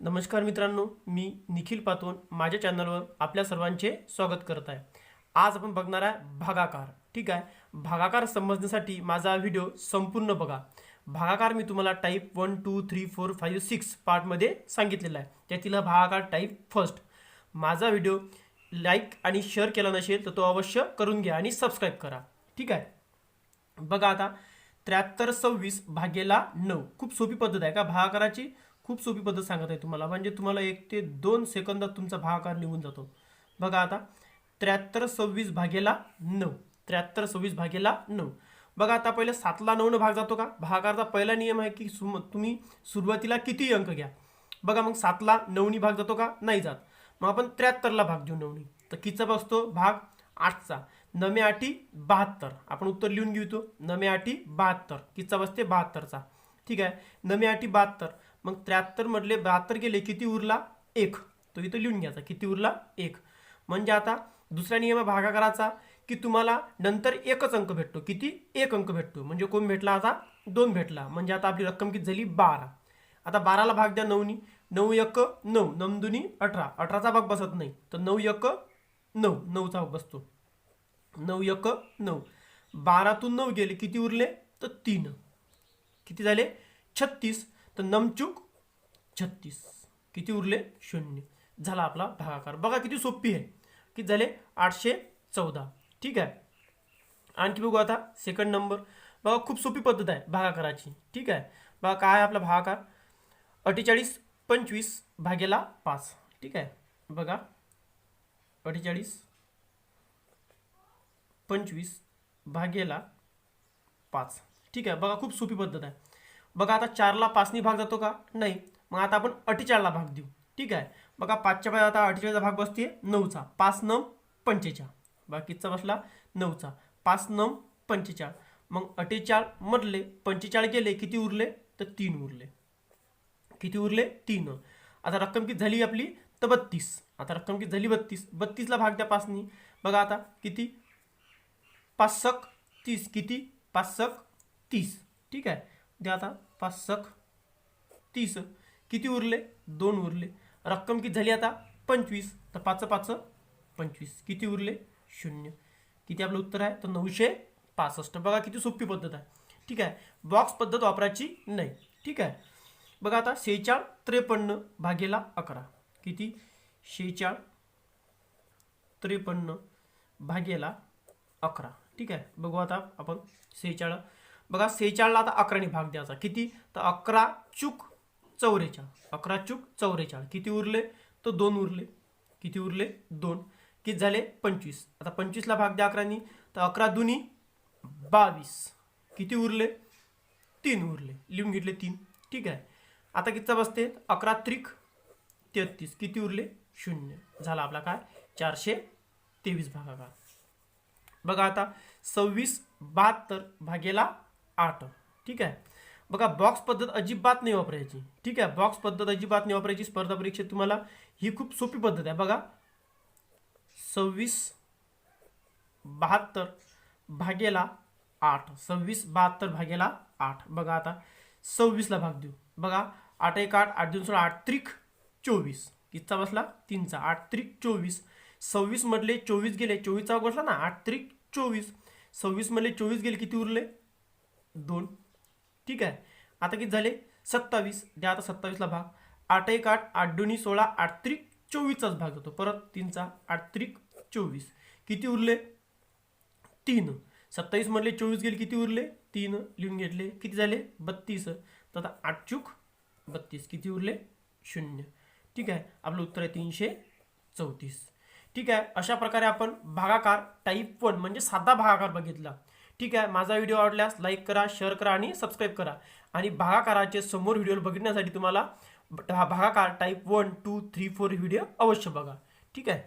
नमस्कार मित्रांनो मी निखिल पातोन माझ्या चॅनलवर आपल्या सर्वांचे स्वागत करत आहे. आज आपण बघणार आहे भागाकार ठीक आहे? भागाकार समजण्यासाठी माझा व्हिडिओ संपूर्ण बघा. भागाकार मी तुम्हाला type one two three four five six पार्टमध्ये सांगितलेला आहे. त्यातील भागाकार टाईप फर्स्ट माझा व्हिडिओ लाईक आणि शेअर केला नसेल तर तो अवश्य करून घ्या आणि सबस्क्राईब करा. ठीक आहे? बघा आता त्र्याहत्तर सव्वीस भागेला नऊ. खूप सोपी पद्धत आहे का? भागाकाराची खूप सोपी पद्धत सांगत आहे तुम्हाला. म्हणजे तुम्हाला एक ते दोन सेकंदात तुमचा भागाकार निघून जातो. बघा आता त्र्याहत्तर सव्वीस भागेला नऊ. त्र्याहत्तर सव्वीस भागेला नऊ. बघा आता पहिले सातला नऊनं भाग जातो का? भागाकारचा पहिला नियम आहे की सुम तुम्ही सुरुवातीला किती अंक घ्या? बघा मग सातला नऊनी भाग जातो का? नाही जात. मग आपण त्र्याहत्तरला भाग देऊ नऊनी. तर किचा बसतो? भाग आठचा. नमे आठी बहात्तर. आपण उत्तर लिहून घेऊ तो. नमे आठी बहात्तर. किचा बसते? बहात्तरचा. ठीक आहे. नमे आठी बहात्तर. मग त्र्याहत्तर मधले बहात्तर गेले किती उरला? एक. तो इथं लिहून घ्यायचा किती उरला? एक. म्हणजे आता दुसरा नियम भागाकाराचा की तुम्हाला नंतर एकच अंक भेटतो. किती? एक अंक भेटतो. म्हणजे कोण भेटला? आता दोन भेटला. म्हणजे आता आपली रक्कम किती झाली? बारा. आता बाराला भाग द्या नऊनी. नऊ एक नऊ. नमदुनी अठरा. अठराचा भाग बसत नाही. तर नऊ एक नऊ. नऊचा भाग बसतो. नऊ एक नऊ. बारातून नऊ गेले किती उरले? तर तीन. किती झाले? छत्तीस. तर नमचूक छत्तीस. किती उरले? शून्य. झाला आपला भागाकार. बघा किती सोपी आहे. किती झाले? आठशे चौदा. ठीक आहे? आणखी बघू आता सेकंड नंबर बघा खूप सोपी पद्धत आहे भागाकाराची. ठीक आहे? बघा काय आहे आपला भागाकार? अठ्ठेचाळीस पंचवीस भागेला पाच. ठीक आहे? बघा. अठ्ठेचाळीस पंचवीस भागेला पाच. ठीक आहे? बघा खूप सोपी पद्धत आहे. बघा आता चारला पाचनी भाग जातो का? नाही. मग आता आपण अठ्ठेचाळला भाग देऊ. ठीक आहे? बघा पाचच्या पाच आता अठ्ठेचाळीचा भाग बसते नऊचा. पाच नम पंचेचाळ. बाकीचा बसला? नऊचा. पाच नम पंचेचाळ. मग अठ्ठेचाळ मधले पंचेचाळ गेले किती उरले? तर तीन उरले. किती उरले? तीन. आता रक्कम किती झाली आपली? तर बत्तीस. आता रक्कम किती झाली? बत्तीस. बत्तीसला भाग द्या पाचनी. बघा आता किती? पाच सक तीस. किती? पाच सक तीस. ठीक आहे? द्या आता पाच सख तीस किती उरले? दोन उरले. रक्कम किती झाली आता? पंचवीस. तर पाच पाच पंचवीस. किती उरले? शून्य. किती आपलं उत्तर आहे? तर नऊशे पासष्ट. बघा किती सोपी पद्धत आहे. ठीक आहे? बॉक्स पद्धत वापरायची नाही. ठीक आहे? बघा आता शेहेचाळ त्रेपन्न भागेला अकरा. किती? शेहेचाळ त्रेपन्न भागेला अकरा. ठीक आहे? बघू आता आपण सेहेचाळ बघा सेहेचाळला आता अकराने भाग द्यायचा. किती? तर अकरा चूक चौरेचाळ. अकरा चूक चौरेचाळ. किती उरले? तर दोन उरले. किती उरले? दोन. किती झाले? पंचवीस. आता पंचवीसला भाग द्या अकरानी. तर अकरा दुनी बावीस. किती उरले? तीन उरले. लिहून घेतले तीन. ठीक आहे. आता कितीचा बसते? अकरा त्रिक तेहतीस. किती उरले? शून्य. झाला आपला काय? चारशे तेवीस भागाकार. बघा आता सव्वीस बहात्तर भागेला आठ. ठीक आहे? बघा बॉक्स पद्धत अजिबात नाही वापरायची. ठीक आहे? बॉक्स पद्धत अजिबात नाही वापरायची. स्पर्धा परीक्षेत तुम्हाला ही खूप सोपी पद्धत आहे. बघा. सव्वीस बहात्तर भागेला आठ. सव्वीस बहात्तर भागेला आठ. बघा आता. सव्वीसला भाग देऊ. बघा. आठ एक आठ आठ दोन सोळा आठ त्रिक चोवीस. कितीचा बसला? तीनचा. आठ त्रिक चोवीस. सव्वीस मधले चोवीस गेले. चोवीसचा बसला ना? आठ त्रिक चोवीस. सव्वीस मधले चोवीस गेले किती उरले? दोन. ठीक आहे. आता किती झाले? सत्तावीस. द्या आता सत्तावीसला भाग. आठ एक आठ आठ दोन्ही सोळा आठ त्रिक चोवीसचाच भाग होतो. परत तीनचा आठ त्रिक चोवीस. किती उरले? तीन. सत्तावीस मधले चोवीस गेले किती उरले? तीन. लिहून घेतले. किती झाले? बत्तीस. तर आता आठ चूक बत्तीस. किती उरले? शून्य. ठीक आहे. आपलं उत्तर आहे तीनशे चौतीस. ठीक आहे. अशा प्रकारे आपण भागाकार टाईप वन म्हणजे साधा भागाकार बघितला. ठीक आहे माझा व्हिडिओ आवडल्यास लाईक करा शेअर करा आणि सबस्क्राईब करा. आणि भागाकाराचे समोर व्हिडिओ बघण्यासाठी तुम्हाला भागाकार type one two three four video अवश्य बघा. ठीक आहे?